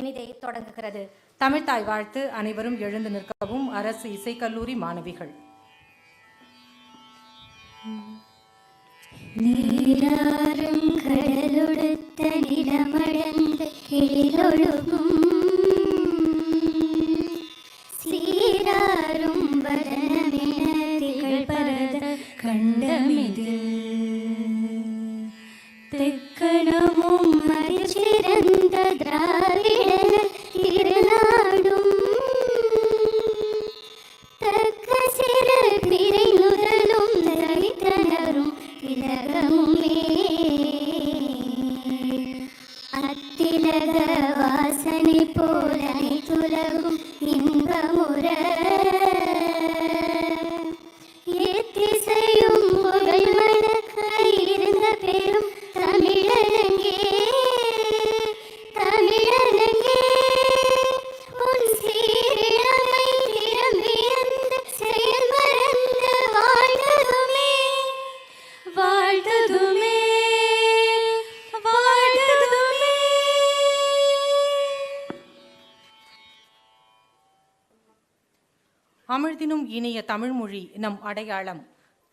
இனிதே தொடங்குகிறது. தமிழ்தாய் வாழ்த்து அனைவரும் எழுந்து நிற்கவும் அரசு இசைக்கல்லூரி மாணவிகள். நீராறும் கடலொடுத்த நிலமடந்த எழிலொழுகும். சீராறும் பரத கண்டமிது. தெக்கணமும் பெரும் தமிழரங்கே உன் சீரிழமை செயல் வாழ்ந்ததுமே வாழ்ந்ததுமே வாழ்ந்ததுமே அமிழ்தினும் இனிய தமிழ்மொழி நம் அடையாளம்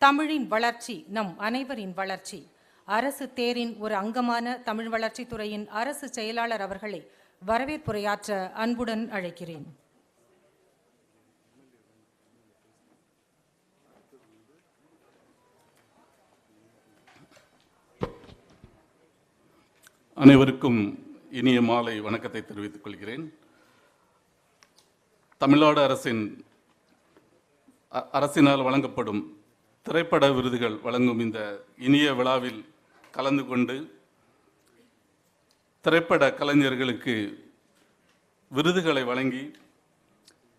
தமிழின் வளர்ச்சி நம் அனைவரின் வளர்ச்சி. அரசு தேரின் ஒரு அங்கமான தமிழ் வளர்ச்சித்துறையின் அரசு செயலாளர் அவர்களை வரவேற்புரையாற்ற அன்புடன் அழைக்கிறேன். அனைவருக்கும் இனிய மாலை வணக்கத்தை தெரிவித்துக் கொள்கிறேன். தமிழ்நாடு அரசின் அரசினால் வழங்கப்படும் திரைப்பட விருதுகள் வழங்கும் இந்த இனிய விழாவில் கலந்து கொண்டு திரைப்பட கலைஞர்களுக்கு விருதுகளை வழங்கி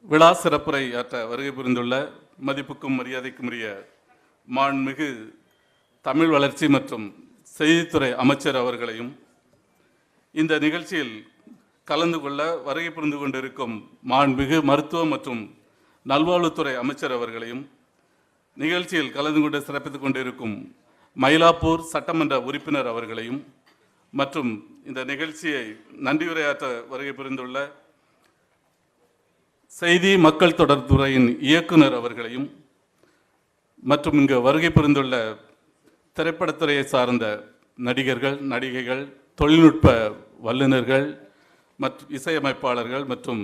விழா சிறப்புரை ஆற்ற வருகை புரிந்துள்ள மதிப்புக்கும் மரியாதைக்கும் உரிய மாண்மிகு தமிழ் வளர்ச்சி மற்றும் செய்தித்துறை அமைச்சர் அவர்களையும் இந்த நிகழ்ச்சியில் கலந்து கொள்ள வருகை புரிந்து கொண்டிருக்கும் மாண்புமிகு மருத்துவ மற்றும் நல்வாழ்வுத்துறை அமைச்சர் அவர்களையும் நிகழ்ச்சியில் கலந்து கொண்டு சிறப்பித்துக் கொண்டிருக்கும் மயிலாப்பூர் சட்டமன்ற உறுப்பினர் அவர்களையும் மற்றும் இந்த நிகழ்ச்சியை நன்றியுரையாற்ற வருகை புரிந்துள்ள செய்தி மக்கள் தொடர்புறையின் இயக்குனர் அவர்களையும் மற்றும் இங்கு வருகை புரிந்துள்ள திரைப்படத்துறையை சார்ந்த நடிகர்கள் நடிகைகள் தொழில்நுட்ப வல்லுநர்கள் மற்றும் இசையமைப்பாளர்கள் மற்றும்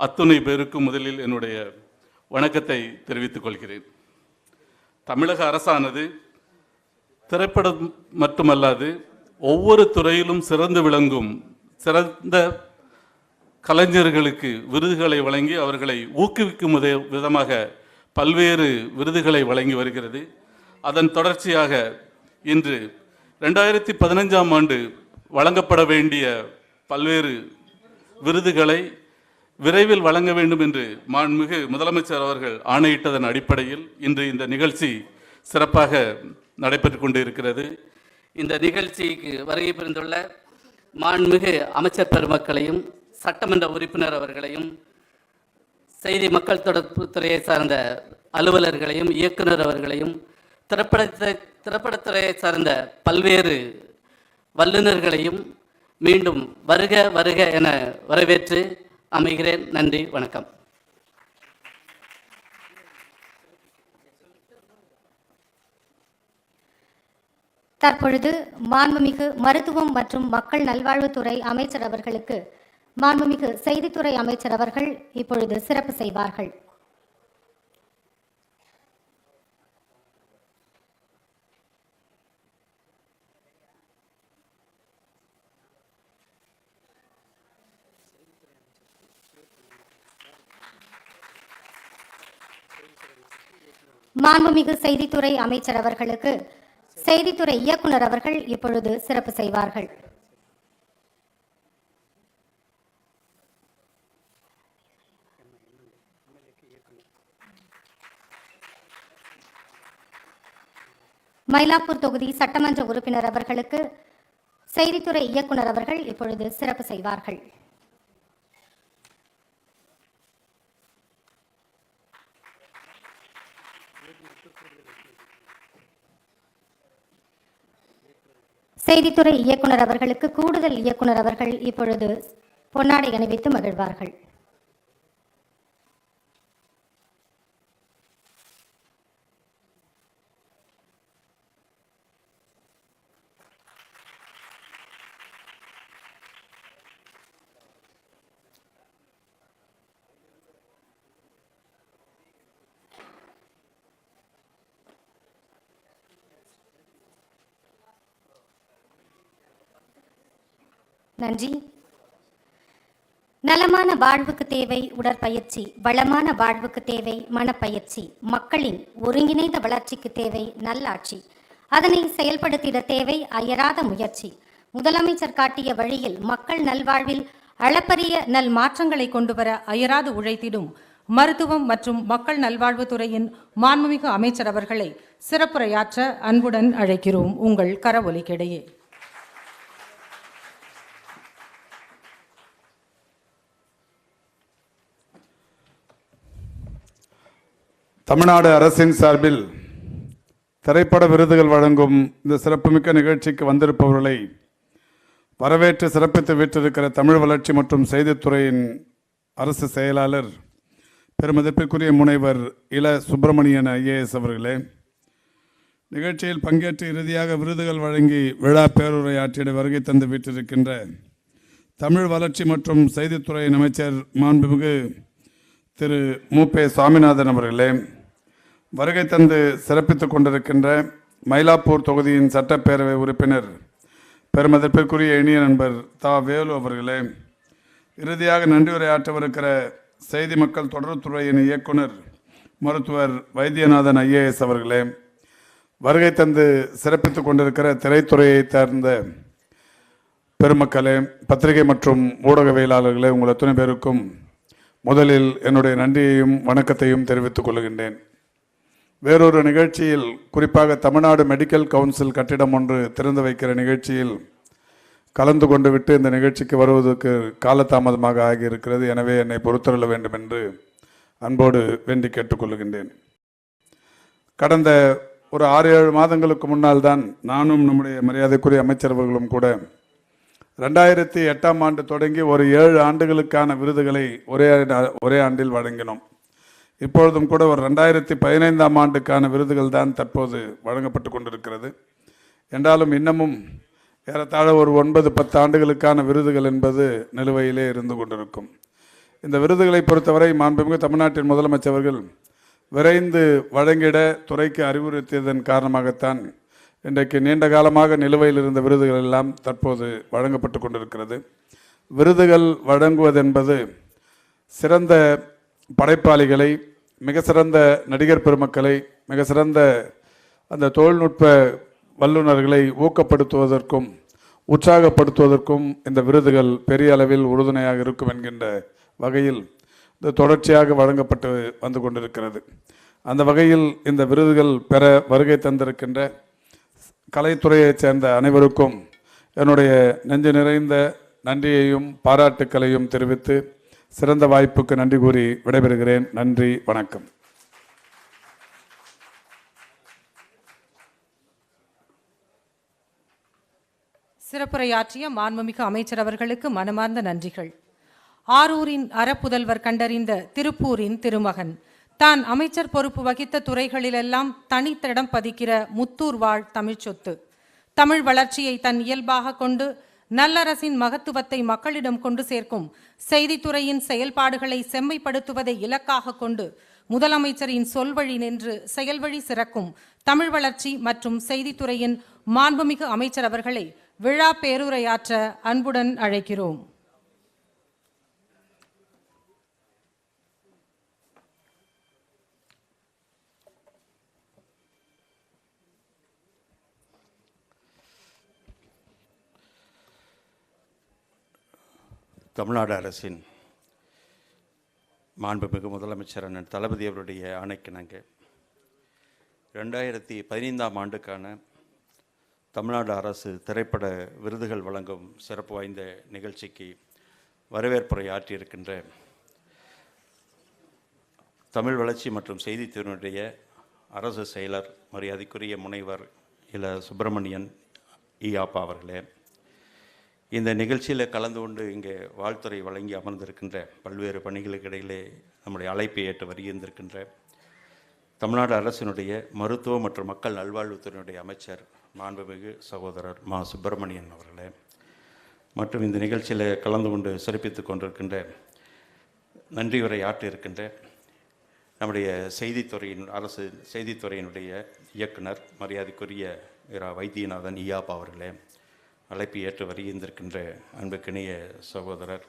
அத்துணை பேருக்கு முதலில் என்னுடைய வணக்கத்தை தெரிவித்துக் கொள்கிறேன். தமிழக அரசானது திரைப்படம் மட்டுமல்லாது ஒவ்வொரு துறையிலும் சிறந்து விளங்கும் சிறந்த கலைஞர்களுக்கு விருதுகளை வழங்கி அவர்களை ஊக்குவிக்கும் விதமாக பல்வேறு விருதுகளை வழங்கி வருகிறது. அதன் தொடர்ச்சியாக இன்று ரெண்டாயிரத்தி பதினஞ்சாம் ஆண்டு வழங்கப்பட வேண்டிய பல்வேறு விருதுகளை விரைவில் வழங்க வேண்டும் என்று மாண்புமிகு முதலமைச்சர் அவர்கள் ஆணையிட்டதன் அடிப்படையில் இன்று இந்த நிகழ்ச்சி சிறப்பாக நடைபெற்று கொண்டிருக்கிறது. இந்த நிகழ்ச்சிக்கு வருகை புரிந்துள்ள மாண்புமிகு அமைச்சர் பெருமக்களையும் சட்டமன்ற உறுப்பினர் அவர்களையும் செய்தி மக்கள் தொடர்பு துறையை சார்ந்த அலுவலர்களையும் இயக்குனர் அவர்களையும் திரைப்படத்தை திரைப்படத்துறையை சார்ந்த பல்வேறு வல்லுநர்களையும் மீண்டும் வருக வருக என வரவேற்று அமைகிறேன். நன்றி வணக்கம். தற்பொழுது மாண்புமிகு மருத்துவம் மற்றும் மக்கள் நல்வாழ்வுத்துறை அமைச்சர் அவர்களுக்கு மாண்புமிகு செய்தித்துறை அமைச்சர் அவர்கள் இப்பொழுது சிறப்பு செய்வார்கள். மாண்புமிகு செய்தித்துறை அமைச்சர் அவர்களுக்கு செய்தித்துறை இயக்குனர் அவர்கள் இப்பொழுது சிறப்பு செய்வார்கள். மயிலாப்பூர் தொகுதி சட்டமன்ற உறுப்பினர் அவர்களுக்கு செய்தித்துறை இயக்குனர் அவர்கள் இப்பொழுது சிறப்பு செய்வார்கள். செய்தித்துறை இயக்குனர் அவர்களுக்கு கூடுதல் இயக்குனர் அவர்கள் இப்பொழுது பொன்னாடை அணிவித்து மகிழ்வார்கள். நன்றி. நலமான வாழ்வுக்கு தேவை உடற்பயிற்சி வளமான வாழ்வுக்கு தேவை மனப்பயிற்சி மக்களின் ஒருங்கிணைந்த வளர்ச்சிக்கு தேவை நல்லாட்சி. அதனை செயல்படுத்திட தேவை அயராத முயற்சி. முதலமைச்சர் காட்டிய வழியில் மக்கள் நல்வாழ்வில் அளப்பரிய நல் மாற்றங்களை கொண்டு வர அயராது உழைத்திடும் மருத்துவம் மற்றும் மக்கள் நல்வாழ்வுத்துறையின் மாண்புமிகு அமைச்சர் அவர்களை சிறப்புரையாற்ற அன்புடன் அழைக்கிறோம். உங்கள் கரவொலிக்கிடையே. தமிழ்நாடு அரசின் சார்பில் திரைப்பட விருதுகள் வழங்கும் இந்த சிறப்புமிக்க நிகழ்ச்சிக்கு வந்திருப்பவர்களை வரவேற்று சிறப்பித்து வீற்றிருக்கிற தமிழ் வளர்ச்சி மற்றும் செய்தித்துறையின் அரசு செயலாளர் பெருமதிப்பிற்குரிய முனைவர் இள சுப்பிரமணியன் ஐஏஎஸ் அவர்களே. நிகழ்ச்சியில் பங்கேற்று இறுதியாக விருதுகள் வழங்கி விழா பேருரையாற்றிட வருகை தந்து விட்டிருக்கின்ற தமிழ் வளர்ச்சி மற்றும் செய்தித்துறையின் அமைச்சர் மாண்புமிகு திரு மு பே சுவாமிநாதன் அவர்களே. வருகை தந்து சிறப்பித்துக் கொண்டிருக்கின்ற மயிலாப்பூர் தொகுதியின் சட்டப்பேரவை உறுப்பினர் பெருமதிப்பிற்குரிய இனிய நண்பர் தா. வேலு அவர்களே இறுதியாக நன்றி உரையாற்றவிருக்கிற செய்தி மக்கள் தொடர்புத்துறையின் இயக்குனர் மருத்துவர் வைத்தியநாதன் ஐஏஎஸ் அவர்களே வருகை தந்து சிறப்பித்துக் கொண்டிருக்கிற திரைத்துறையை சார்ந்த பெருமக்களே பத்திரிகை மற்றும் ஊடகவியலாளர்களே உங்கள் அத்தனை பேருக்கும் முதலில் என்னுடைய நன்றியையும் வணக்கத்தையும் தெரிவித்துக் கொள்கின்றேன். வேறொரு நிகழ்ச்சியில் குறிப்பாக தமிழ்நாடு மெடிக்கல் கவுன்சில் கட்டிடம் ஒன்று திறந்து வைக்கிற நிகழ்ச்சியில் கலந்து கொண்டு விட்டு இந்த நிகழ்ச்சிக்கு வருவதற்கு காலதாமதமாக ஆகியிருக்கிறது. எனவே என்னை பொறுத்தருள வேண்டும் என்று அன்போடு வேண்டி கேட்டுக்கொள்கின்றேன் கடந்த ஒரு ஆறு ஏழு மாதங்களுக்கு முன்னால் தான் நானும் நம்முடைய மரியாதைக்குரிய அமைச்சரவர்களும் கூட ரெண்டாயிரத்தி எட்டாம் ஆண்டு தொடங்கி ஒரு ஏழு ஆண்டுகளுக்கான விருதுகளை ஒரே ஒரே ஆண்டில் வழங்கினோம். இப்பொழுதும் கூட ஒரு ரெண்டாயிரத்தி பதினைந்தாம் ஆண்டுக்கான விருதுகள் தான் தற்போது வழங்கப்பட்டு கொண்டிருக்கிறது. என்றாலும் இன்னமும் ஏறத்தாழ ஒரு ஒன்பது பத்து ஆண்டுகளுக்கான விருதுகள் என்பது நிலுவையிலே இருந்து கொண்டிருக்கும். இந்த விருதுகளை பொறுத்தவரை மாண்புமிகு தமிழ்நாட்டின் முதலமைச்சர்கள் விரைந்து வழங்கிட துறைக்கு அறிவுறுத்தியதன் காரணமாகத்தான் இன்றைக்கு நீண்ட காலமாக நிலுவையில் இருந்த விருதுகள் எல்லாம் தற்போது வழங்கப்பட்டு கொண்டிருக்கிறது. விருதுகள் வழங்குவதென்பது சிறந்த படைப்பாளிகளை மிக சிறந்த நடிகர் பெருமக்களை மிக சிறந்த அந்த தொழில்நுட்ப வல்லுநர்களை ஊக்கப்படுத்துவதற்கும் உற்சாகப்படுத்துவதற்கும் இந்த விருதுகள் பெரிய அளவில் உறுதுணையாக இருக்கும் என்கின்ற வகையில் இது தொடர்ச்சியாக வழங்கப்பட்டு வந்து கொண்டிருக்கிறது. அந்த வகையில் இந்த விருதுகள் பெற வருகை தந்திருக்கின்ற கலைத்துறையைச் சேர்ந்த அனைவருக்கும் என்னுடைய நெஞ்சு நிறைந்த நன்றியையும் பாராட்டுக்களையும் தெரிவித்து சிறந்த வாய்ப்புக்கு நன்றி கூறி விடைபெறுகிறேன். நன்றி வணக்கம். சிறப்புரையாற்றிய மாண்புமிகு அமைச்சர் அவர்களுக்கு மனமார்ந்த நன்றிகள். ஆரூரின் அறப்புதல்வர் கண்டறிந்த திருப்பூரின் திருமகன். தான் அமைச்சர் பொறுப்பு வகித்த துறைகளிலெல்லாம் தனித்திடம் பதிக்கிற முத்தூர் வாழ் தமிழ்ச் சொத்து. தமிழ் வளர்ச்சியை தன் இயல்பாக கொண்டு நல்லரசின் மகத்துவத்தை மக்களிடம் கொண்டு சேர்க்கும் செய்தித்துறையின் செயல்பாடுகளை செம்மைப்படுத்துவதை இலக்காக கொண்டு முதலமைச்சரின் சொல்வழி நின்று செயல்வழி சிறக்கும் தமிழ் வளர்ச்சி மற்றும் செய்தித்துறையின் மாண்புமிகு அமைச்சர் அவர்களை விழா பேருரையாற்ற அன்புடன் அழைக்கிறோம். தமிழ்நாடு அரசின் மாண்புமிகு முதலமைச்சர் அண்ணன் தளபதி அவருடைய ஆணைக்கிணங்க ரெண்டாயிரத்தி பதினைந்தாம் ஆண்டுக்கான தமிழ்நாடு அரசு திரைப்பட விருதுகள் வழங்கும் சிறப்பு வாய்ந்த நிகழ்ச்சிக்கு வரவேற்புரை ஆற்றியிருக்கின்ற தமிழ் வளர்ச்சி மற்றும் செய்தித்துறையினுடைய அரசு செயலர் மரியாதைக்குரிய முனைவர் இல சுப்பிரமணியன் இ. ஆப்பா அவர்களே. இந்த நிகழ்ச்சியில் கலந்து கொண்டு இங்கே வாழ்த்துறை வழங்கி அமர்ந்திருக்கின்ற பல்வேறு பணிகளுக்கு இடையிலே நம்முடைய அழைப்பை ஏற்று வருகின்றிருக்கின்ற தமிழ்நாடு அரசினுடைய மருத்துவ மற்றும் மக்கள் நல்வாழ்வுத்துறையினுடைய அமைச்சர் மாண்புமிகு சகோதரர் மா. சுப்பிரமணியன் அவர்களே மற்றும் இந்த நிகழ்ச்சியில் கலந்து கொண்டு சிறப்பித்துக் கொண்டிருக்கின்ற நன்றி உரை ஆற்றியிருக்கின்ற நம்முடைய செய்தித்துறையின் அரசு செய்தித்துறையினுடைய இயக்குனர் மரியாதைக்குரிய இரா. வைத்தியநாதன் ஈயாப்பா அவர்களே அழைப்பு ஏற்று வருகின்றிருக்கின்ற அன்புக்கினிய சகோதரர்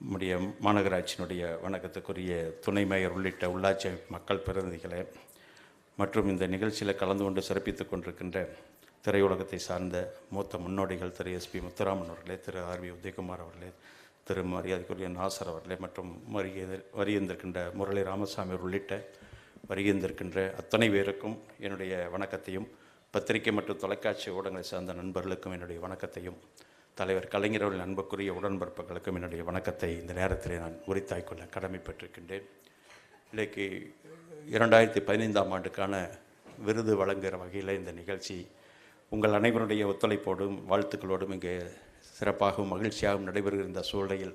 நம்முடைய மாநகராட்சியினுடைய வணக்கத்துக்குரிய துணை மேயர் உள்ளிட்ட உள்ளாட்சி மக்கள் பிரதிநிதிகளை மற்றும் இந்த நிகழ்ச்சியில் கலந்து கொண்டு சிறப்பித்துக் கொண்டிருக்கின்ற திரையுலகத்தை சார்ந்த மூத்த முன்னோடிகள் திரு எஸ்பி முத்துராமன் அவர்களே திரு ஆர் வி உதயகுமார் அவர்களே திரு மரியாதைக்குரிய நாசர் அவர்களே மற்றும் வருகை வருகின்றிருக்கின்ற முரளி ராமசாமி உள்ளிட்ட வருகின்றிருக்கின்ற அத்தனை பேருக்கும் என்னுடைய வணக்கத்தையும் பத்திரிகை மற்றும் தொலைக்காட்சி ஊடகங்களை சார்ந்த நண்பர்களுக்கும் என்னுடைய வணக்கத்தையும் தலைவர் கலைஞர் அன்புக்குரிய உடன்பிறப்புகளுக்கும் என்னுடைய வணக்கத்தை இந்த நேரத்திலே நான் உரித்தாய்க்கொள்ள கடமைப்பட்டிருக்கின்றேன். இன்றைக்கு இரண்டாயிரத்தி பதினைந்தாம் ஆண்டுக்கான விருது வழங்குகிற வகையில் இந்த நிகழ்ச்சி உங்கள் அனைவருடைய ஒத்துழைப்போடும் வாழ்த்துக்களோடும் இங்கே சிறப்பாகவும் மகிழ்ச்சியாகவும் நடைபெறுகிற இந்த சூழ்நிலையில்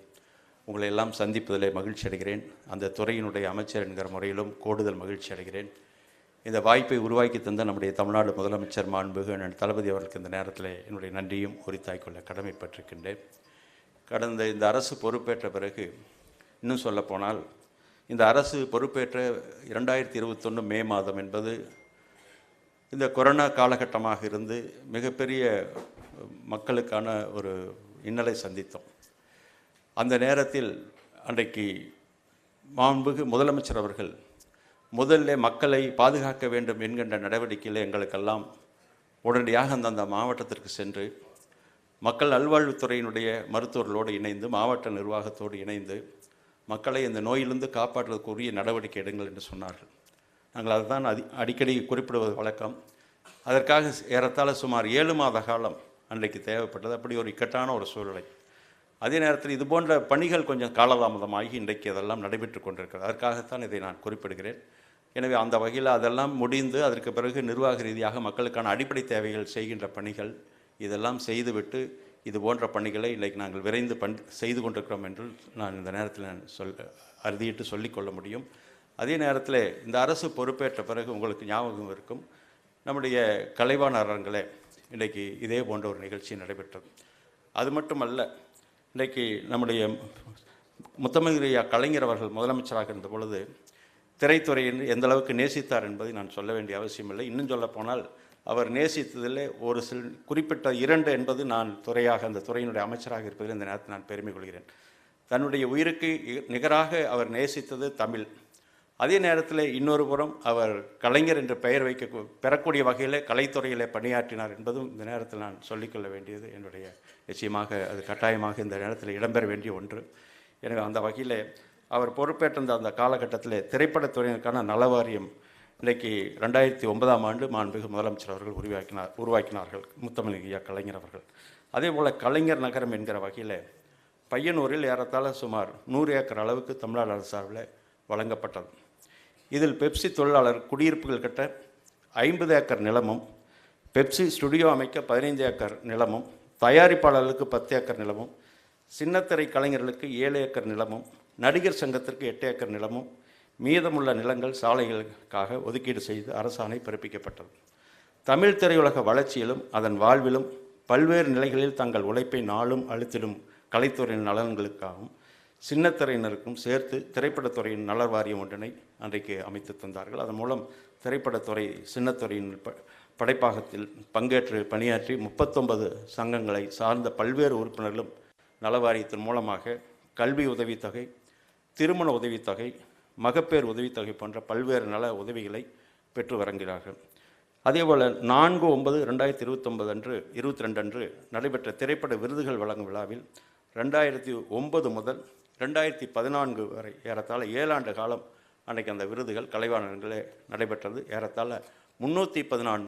உங்களை எல்லாம் சந்திப்பதிலே மகிழ்ச்சி அடைகிறேன் அந்த துறையினுடைய அமைச்சர் என்கிற முறையிலும் கூடுதல் மகிழ்ச்சி அடைகிறேன் இந்த வாய்ப்பை உருவாக்கி தந்த நம்முடைய தமிழ்நாடு முதலமைச்சர் மாண்புகு தளபதி அவர்களுக்கு இந்த நேரத்தில் என்னுடைய நன்றியும் உரித்தாய்க்கொள்ள கடமைப்பட்டிருக்கின்றேன். கடந்த இந்த அரசு பொறுப்பேற்ற பிறகு இன்னும் சொல்லப்போனால் இந்த அரசு பொறுப்பேற்ற இரண்டாயிரத்தி இருபத்தொன்று மே மாதம் என்பது இந்த கொரோனா காலகட்டமாக இருந்து மிகப்பெரிய மக்களுக்கான ஒரு இன்னலை சந்தித்தோம். அந்த நேரத்தில் அன்றைக்கு மாண்புகு முதலமைச்சர் அவர்கள் முதல்ல மக்களை பாதுகாக்க வேண்டும் என்கின்ற நடவடிக்கையில் எங்களுக்கெல்லாம் உடனடியாக அந்தந்த மாவட்டத்திற்கு சென்று மக்கள் நல்வாழ்வுத்துறையினுடைய மருத்துவர்களோடு இணைந்து மாவட்ட நிர்வாகத்தோடு இணைந்து மக்களை இந்த நோயிலிருந்து காப்பாற்றுவதற்குரிய நடவடிக்கை எடுங்கள் என்று சொன்னார்கள். நாங்கள் அதுதான் அதி அடிக்கடி குறிப்பிடுவது வழக்கம். அதற்காக ஏறத்தாழ சுமார் ஏழு மாத காலம் அன்றைக்கு தேவைப்பட்டது. அப்படி ஒரு இக்கட்டான ஒரு சூழ்நிலை. அதே நேரத்தில் இது போன்ற பணிகள் கொஞ்சம் காலதாமதமாகி இன்றைக்கு அதெல்லாம் நடைபெற்று கொண்டிருக்கிறது. அதற்காகத்தான் இதை நான் குறிப்பிடுகிறேன். எனவே அந்த வகையில் அதெல்லாம் முடிந்து அதற்கு பிறகு நிர்வாக ரீதியாக மக்களுக்கான அடிப்படை தேவைகள் செய்கின்ற பணிகள் இதெல்லாம் செய்துவிட்டு இது போன்ற பணிகளை இன்றைக்கு நாங்கள் விரைந்து பண் செய்து கொண்டிருக்கிறோம் என்று நான் இந்த நேரத்தில் நான் சொல் அறுதியிட்டு சொல்லிக்கொள்ள முடியும். அதே நேரத்தில் இந்த அரசு பொறுப்பேற்ற பிறகு உங்களுக்கு ஞாபகம் இருக்கும். நம்முடைய கலைவாண அரங்களே இன்றைக்கு இதே போன்ற ஒரு நிகழ்ச்சி நடைபெற்றது. அது மட்டுமல்ல இன்றைக்கு நம்முடைய முத்தமிழ்யா கலைஞர் அவர்கள் முதலமைச்சராக இருந்த பொழுது திரைத்துறையின் எந்த அளவுக்கு நேசித்தார் என்பதை நான் சொல்ல வேண்டிய அவசியமில்லை இன்னும் சொல்லப்போனால் அவர் நேசித்ததில் ஒரு சில குறிப்பிட்ட இரண்டு என்பது நான் துறையாக அந்த துறையினுடைய அமைச்சராக இருப்பதில் இந்த நேரத்தில் நான் பெருமை கொள்கிறேன் தன்னுடைய உயிருக்கு இ- நிகராக அவர் நேசித்தது தமிழ். அதே நேரத்தில் இன்னொரு புறம் அவர் கலைஞர் என்று பெயர் வைக்க பெறக்கூடிய வகையில் கலைத்துறையில் பணியாற்றினார் என்பதும் இந்த நேரத்தில் நான் சொல்லிக்கொள்ள வேண்டியது. என்னுடைய நிச்சயமாக அது கட்டாயமாக இந்த நேரத்தில் இடம்பெற வேண்டிய ஒன்று. எனவே அந்த வகையில் அவர் பொறுப்பேற்றிருந்த அந்த காலகட்டத்தில் திரைப்படத்துறையினருக்கான நலவாரியம் இன்றைக்கு ரெண்டாயிரத்தி ஒன்பதாம் ஆண்டு மாண்புமிகு முதலமைச்சர் அவர்கள் உருவாக்கினார் உருவாக்கினார்கள். முத்தமிழ் ஐயா கலைஞர் அவர்கள். அதே போல் கலைஞர் நகரம் என்கிற வகையில் பையனூரில் ஏறத்தாழ சுமார் நூறு ஏக்கர் அளவுக்கு தமிழ்நாடு அரசு சார்பில் வழங்கப்பட்டது. இதில் பெப்சி தொழிலாளர் குடியிருப்புகள் கிட்ட ஐம்பது ஏக்கர் நிலமும் பெப்சி ஸ்டுடியோ அமைக்க பதினைந்து ஏக்கர் நிலமும் தயாரிப்பாளர்களுக்கு பத்து ஏக்கர் நிலமும் சின்னத்திரை கலைஞர்களுக்கு ஏழு ஏக்கர் நிலமும் நடிகர் சங்கத்திற்கு எட்டு ஏக்கர் நிலமும் மீதமுள்ள நிலங்கள் சாலைகளுக்காக ஒதுக்கீடு செய்து அரசாணை பிறப்பிக்கப்பட்டது. தமிழ் திரையுலக வளர்ச்சியிலும் அதன் வாழ்விலும் பல்வேறு நிலைகளில் தங்கள் உழைப்பை நாளும் அழுத்திடும் கலைத்துறையின் நலன்களுக்காகவும் சின்னத்திரையினருக்கும் சேர்த்து திரைப்படத்துறையின் நலர் வாரியம் ஒன்றினை அன்றைக்கு அமைத்து தந்தார்கள். அதன் மூலம் திரைப்படத்துறை சின்னத்துறையின் ப படைப்பாகத்தில் பங்கேற்று பணியாற்றி முப்பத்தொன்பது சங்கங்களை சார்ந்த பல்வேறு உறுப்பினர்களும் நலவாரியத்தின் மூலமாக கல்வி உதவித்தொகை திருமண உதவித்தொகை மகப்பேறு உதவித்தொகை போன்ற பல்வேறு நல உதவிகளை பெற்று வருகிறார்கள் அதேபோல் நான்கு ஒன்பது ரெண்டாயிரத்தி இருபத்தொன்பது அன்று இருபத்தி ரெண்டு அன்று நடைபெற்ற திரைப்பட விருதுகள் வழங்கும் விழாவில் ரெண்டாயிரத்தி ஒன்பது முதல் ரெண்டாயிரத்தி பதினான்கு வரை ஏறத்தாழ ஏழாண்டு காலம் அன்றைக்கு அந்த விருதுகள் கலைவாணர்களே நடைபெற்றது. ஏறத்தாழ முந்நூற்றி பதினான்கு